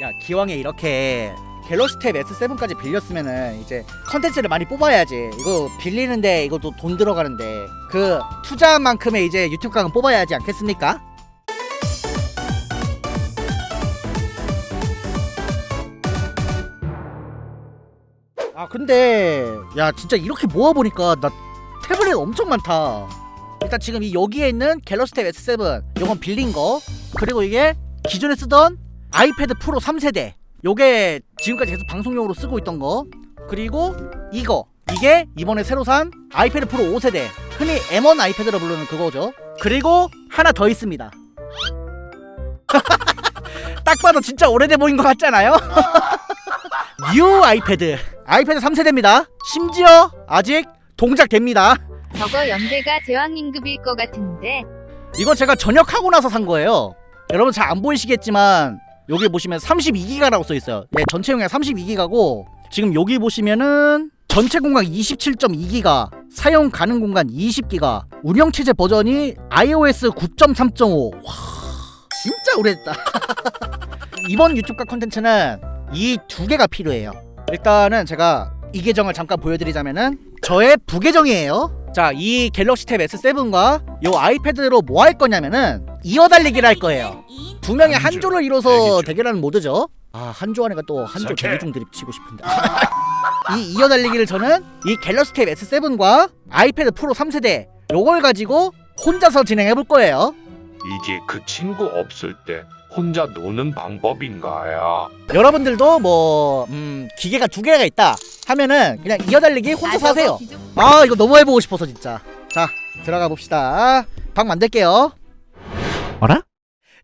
야 기왕에 이렇게 갤럭시 탭 S7까지 빌렸으면은 이제 컨텐츠를 많이 뽑아야지. 이거 빌리는데 이것도 돈 들어가는데. 그 투자한 만큼의 이제 유튜브 각은 뽑아야 하지 않겠습니까? 아 근데 야 진짜 이렇게 모아보니까 나 태블릿 엄청 많다. 일단 지금 이 여기에 있는 갤럭시 탭 S7 요건 빌린 거. 그리고 이게 기존에 쓰던 아이패드 프로 3세대. 요게 지금까지 계속 방송용으로 쓰고 있던 거. 그리고 이거. 이게 이번에 새로 산 아이패드 프로 5세대. 흔히 M1 아이패드로 부르는 그거죠. 그리고 하나 더 있습니다. 딱 봐도 진짜 오래돼 보인 것 같잖아요. 뉴 아이패드. 아이패드 3세대입니다. 심지어 아직 동작됩니다. 저거 연대가 제왕 임급일 것 같은데. 이거 제가 전역하고 나서 산 거예요. 여러분 잘 안 보이시겠지만 여기 보시면 32기가라고 써 있어요. 예, 전체 용량 32기가고 지금 여기 보시면은 전체 공간 27.2기가, 사용 가능 공간 20기가, 운영 체제 버전이 iOS 9.3.5. 와, 진짜 오래됐다. 이번 유튜브가 컨텐츠는 이 두 개가 필요해요. 일단은 제가 이 계정을 잠깐 보여드리자면은 저의 부계정이에요. 자, 이 갤럭시 탭 S7과 요 아이패드로 뭐 할 거냐면은 이어 달리기를 할 거예요. 두 명이 한 조를 이뤄서 대결하는 모드죠. 아, 한조 안에가 또 한조 대중 드립 치고 싶은데. 이 이어 달리기를 저는 이 갤럭시 탭 S7과 아이패드 프로 3세대 요걸 가지고 혼자서 진행해 볼 거예요. 이게 그 친구 없을 때 혼자 노는 방법인가요? 여러분들도 뭐 음, 기계가 두 개가 있다 하면은 그냥 이어달리기 혼자서 아, 하세요. 저거 기존- 아 이거 너무 해보고 싶어서 진짜. 자 들어가 봅시다. 방 만들게요. 어라?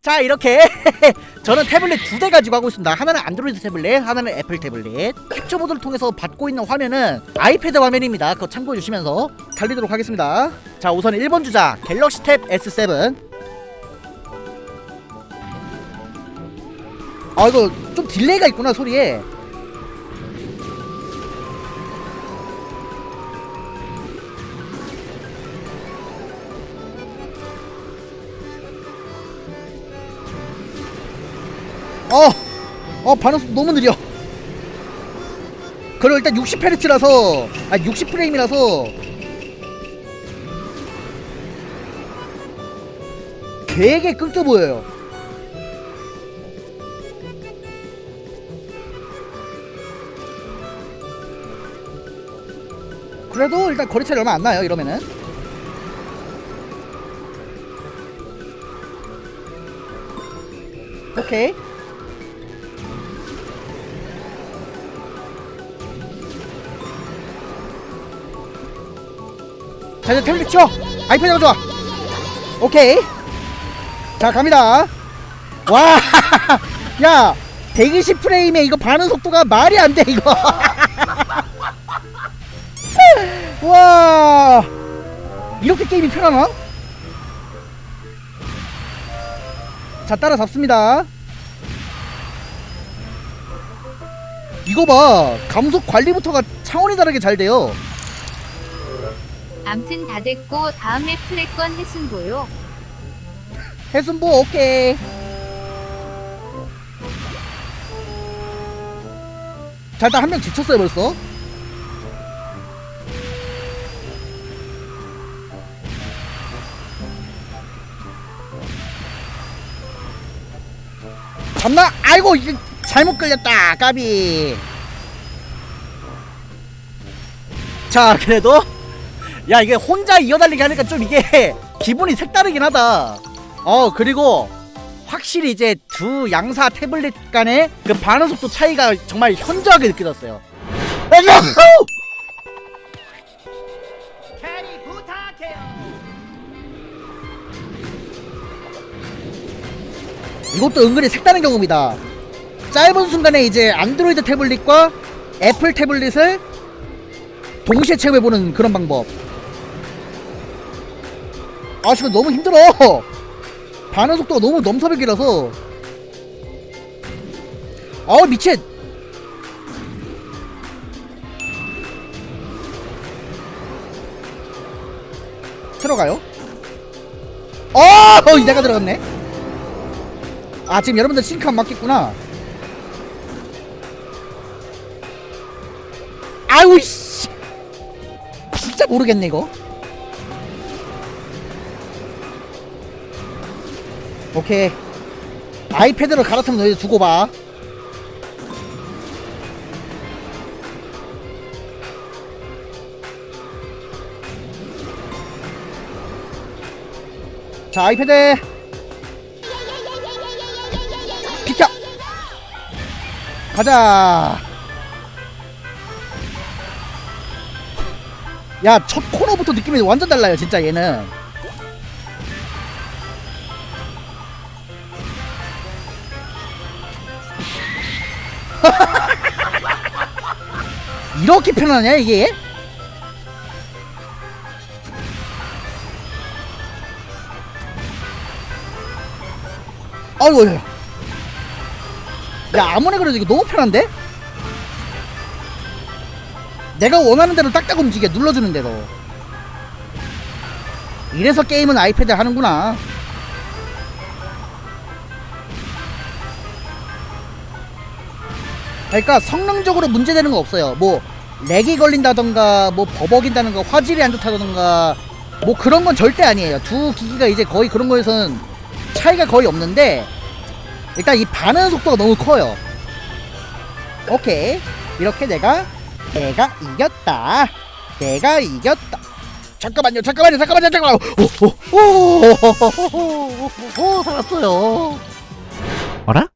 자 이렇게 저는 태블릿 두 대 가지고 하고 있습니다. 하나는 안드로이드 태블릿 하나는 애플 태블릿. 캡처보드를 통해서 받고 있는 화면은 아이패드 화면입니다. 그거 참고해 주시면서 달리도록 하겠습니다. 자 우선 1번 주자. 갤럭시 탭 S7 아 이거 좀 딜레이가 있구나 소리에 어, 어 반응 너무 느려. 그리고 일단 60Hz라서 아 60프레임이라서 되게 끄끄 보여요. 그래도 일단 거리 차이 얼마 안 나요 이러면은. 오케이. 자 이제 태블릿 치워. 아이패드가 좋아 오케이. 자 갑니다. 와야 120프레임에 이거 반응 속도가 말이 안 돼 이거 와! 이렇게 게임이 편하나? 자 따라 잡습니다. 이거 봐. 감속 관리부터가 차원이 다르게 잘 돼요. 암튼 다 됐고 다음에 플랫건 해승보요. 해순보 오케이. 자 일단 한 명 지쳤어요 벌써 아이고 이게 잘못 끌렸다 까비. 자 그래도 야 이게 혼자 이어달리기 하니까 좀 이게 기분이 색다르긴 하다. 어 그리고 확실히 이제 두 양사 태블릿 간의 그 반응 속도 차이가 정말 현저하게 느껴졌어요. 이것도 은근히 색다른 경험이다 짧은 순간에 이제 안드로이드 태블릿과 애플 태블릿을 동시에 체험해보는 그런 방법. 아 지금 너무 힘들어. 반응 속도가 너무 넘사벽이라서. 아우 미친! 들어가요? 어 내가 들어갔네. 아 지금 여러분들 싱크 안 맞겠구나 아유 씨 진짜 모르겠네 이거 오케이 아이패드로 갈아타면 너희 두고 봐 자, 아이패드. 비켜. 가자. 야, 첫 코너부터 느낌이 완전 달라요, 진짜 얘는. 이렇게 편하냐, 이게? 아이고, 야. 야, 아무리 그래도 이거 너무 편한데? 내가 원하는 대로 딱딱 움직여, 눌러주는 대로. 이래서 게임은 아이패드 하는구나. 그러니까 성능적으로 문제되는 거 없어요. 뭐 렉이 걸린다던가 뭐 버벅인다던가 화질이 안 좋다던가 뭐 그런 건 절대 아니에요. 두 기기가 이제 거의 그런 거에서는 차이가 거의 없는데 일단 이 반응 속도가 너무 커요. 오케이 이렇게 내가 내가 이겼다. 내가 이겼다. 잠깐만요, 잠깐만요, 잠깐만요, 잠깐만요. 오, 오, 오, 오, 오, 살았어요. 어라?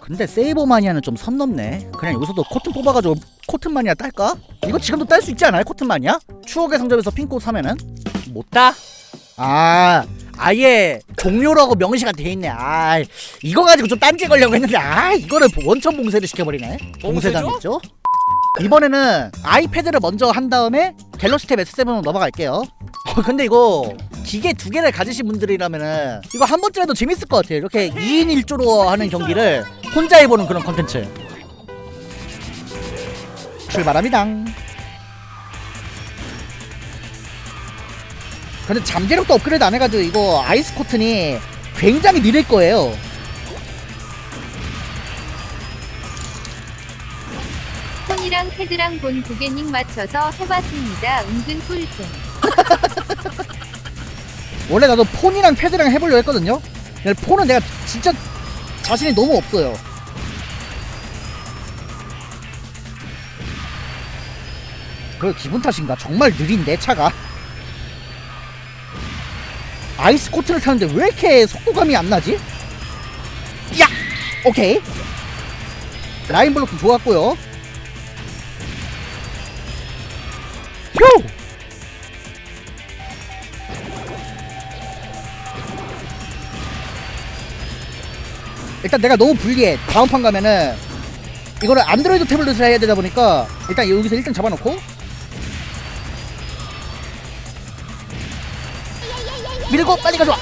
근데 세이버 마니아는 좀 선 넘네. 그냥 여기서도 코튼 뽑아가지고 코튼 마니아 딸까? 이거 지금도 딸 수 있지 않아요? 코튼 마니아? 추억의 상점에서 핑크 사면은 못 따? 아 아예 종료라고 명시가 돼 있네. 아 이거 가지고 좀 딴지 걸려고 했는데 아 이거를 원천 봉쇄를 시켜버리네. 봉쇄당했죠? 이번에는 아이패드를 먼저 한 다음에 갤럭시 탭 S7으로 넘어갈게요. 어, 근데 이거 기계 두 개를 가지신 분들이라면은 이거 한 번쯤에도 재밌을 것 같아요. 이렇게 2인 1조로 하는 경기를 혼자 해보는 그런 컨텐츠. 출발합니다. 근데 잠재력도 업그레이드 안 해가지고 이거 아이스 코튼이 굉장히 느릴 거예요. 폰이랑 패드랑 본 고객님 맞춰서 해봤습니다. 은근 꿀잼. 원래 나도 폰이랑 패드랑 해보려고 했거든요. 근데 폰은 내가 진짜 자신이 너무 없어요. 그 기분 탓인가? 정말 느린데 차가. 아이스 코트를 타는데 왜 이렇게 속도감이 안 나지? 야, 오케이. 라인 블록도 좋았고요. 휴. 일단 내가 너무 불리해. 다음 판 가면은 이거를 안드로이드 태블릿을 해야 되다 보니까 일단 여기서 1등 잡아놓고 밀고 빨리 가져와.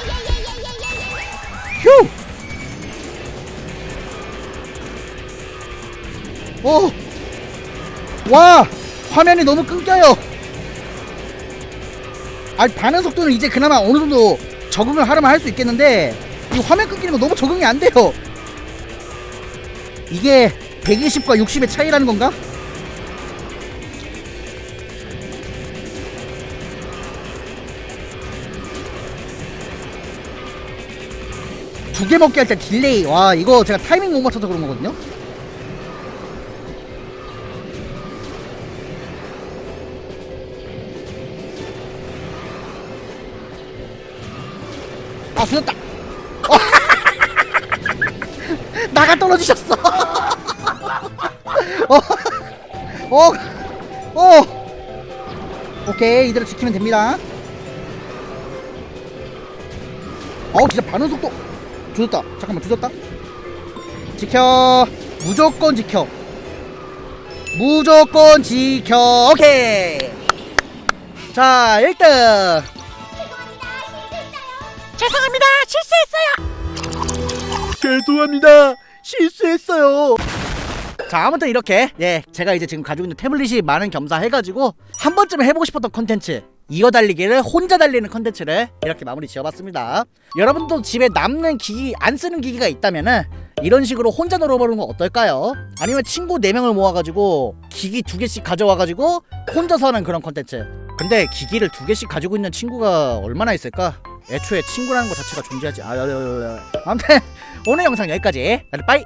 휴. 오. 와 화면이 너무 끊겨요. 아 반응 속도는 이제 그나마 어느 정도 적응을 하려면 할 수 있겠는데 이 화면 끊기는 거 너무 적응이 안 돼요. 이게 120과 60의 차이라는 건가? 두 개 먹게 할때 딜레이 와 이거 제가 타이밍 못 맞춰서 그런 거거든요 아 죽였다 나가 떨어지셨어. 어, 어, 어. 오케이 이대로 지키면 됩니다. 어우 진짜 반응 속도 조졌다. 잠깐만 조졌다. 지켜. 무조건 지켜. 무조건 지켜. 오케이. 자 1등. 죄송합니다. 실수했어요. 죄송합니다. 실수했어요. 자 아무튼 이렇게 예 제가 이제 지금 가지고 있는 태블릿이 많은 겸사 해가지고 한 번쯤 해보고 싶었던 컨텐츠 이어 달리기를 혼자 달리는 컨텐츠를 이렇게 마무리 지어봤습니다. 여러분도 집에 남는 기기 안 쓰는 기기가 있다면은 이런 식으로 혼자 놀아보는 거 어떨까요? 아니면 친구 4명을 모아가지고 기기 두 개씩 가져와가지고 혼자서 하는 그런 컨텐츠. 근데 기기를 두 개씩 가지고 있는 친구가 얼마나 있을까? 애초에 친구라는 것 자체가 존재하지. 아. 아무튼 오늘 영상 여기까지. 빠이.